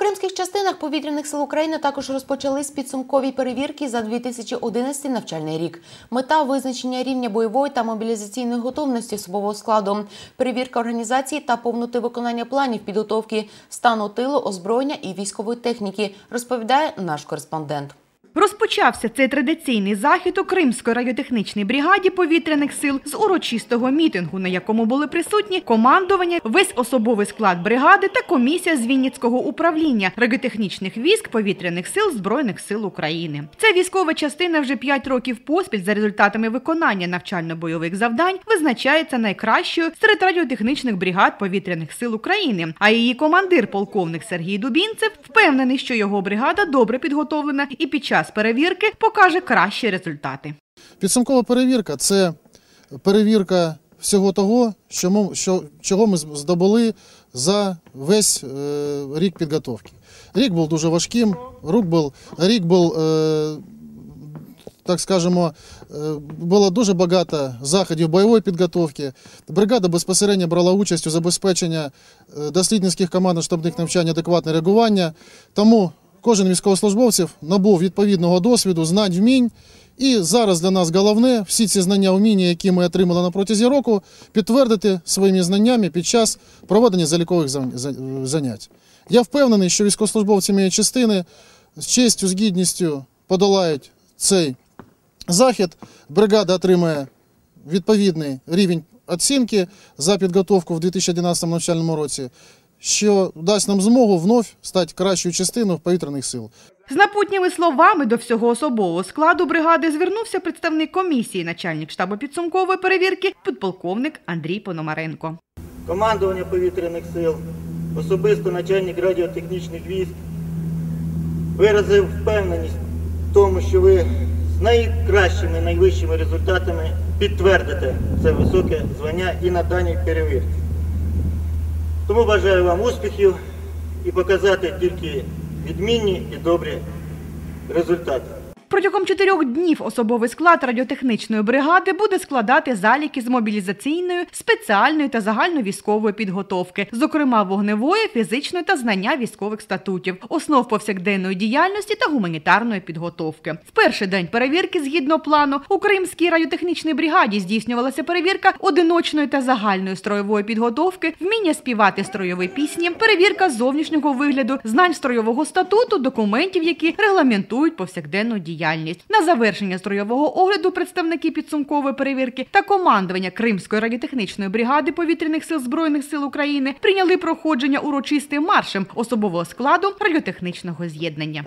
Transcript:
кримських частинах повітряних сил України також розпочались підсумкові перевірки за 2011 навчальний рік. Мета визначення рівня бойової та мобілізаційної готовності особового складу, перевірка організації та повноти виконання планів підготовки стану тилу, озброєння і військової техніки, розповідає наш кореспондент. Розпочався цей традиційний захід у Кримської радіотехнічній бригаді повітряних сил з урочистого мітингу, на якому були присутні командування, весь особовий склад бригади та комісія з Вінницького управління радіотехнічних військ повітряних сил Збройних сил України. Ця військова частина вже 5 років поспіль за результатами виконання навчально-бойових завдань визначається найкращою серед радіотехнічних бригад повітряних сил України. А її командир, полковник Сергій Дубінцев, впевнений, що його бригада добре підготовлена і під час перевірки покаже кращі результати. Підсумкова перевірка це перевірка всього того, що ми, що, чого ми здобули за весь е, рік підготовки. Рік був дуже важким, рік був, рік був е, так скажемо, е, було дуже багато заходів бойової підготовки. Бригада безпосередньо брала участь у забезпеченні е, дослідницьких командно-штабних навчань адекватне реагування. Тому кожен військовослужбовців набув відповідного досвіду, знань, вмінь. І зараз для нас головне всі ці знання, вміння, які ми отримали на протязі року, підтвердити своїми знаннями під час проведення залікових занять. Я впевнений, що військовослужбовці моєї частини з честю, з гідністю подолають цей захід. Бригада отримає відповідний рівень оцінки за підготовку в 2011 навчальному році що дасть нам змогу вновь стати кращою частиною повітряних сил. З напутніми словами до всього особового складу бригади звернувся представник комісії, начальник штабу підсумкової перевірки, підполковник Андрій Пономаренко. Командування повітряних сил, особисто начальник радіотехнічних військ, виразив впевненість в тому, що ви з найкращими найвищими результатами підтвердите це високе звання і на даній перевірці. Тому бажаю вам успіхів і показати тільки відмінні і добрі результати. Протягом чотирьох днів особовий склад радіотехнічної бригади буде складати заліки з мобілізаційної, спеціальної та загальновійськової підготовки, зокрема вогневої, фізичної та знання військових статутів, основ повсякденної діяльності та гуманітарної підготовки. В перший день перевірки, згідно плану, у Кримській радіотехнічній бригаді здійснювалася перевірка одиночної та загальної строєвої підготовки, вміння співати строєві пісні, перевірка зовнішнього вигляду, знань строєвого статуту, документів, які регламентують повсякденну діяльність діяльність. На завершення строєвого огляду представники підсумкової перевірки та командування Кримської радіотехнічної бригади повітряних сил збройних сил України прийняли проходження урочистим маршем особового складу радіотехнічного з'єднання.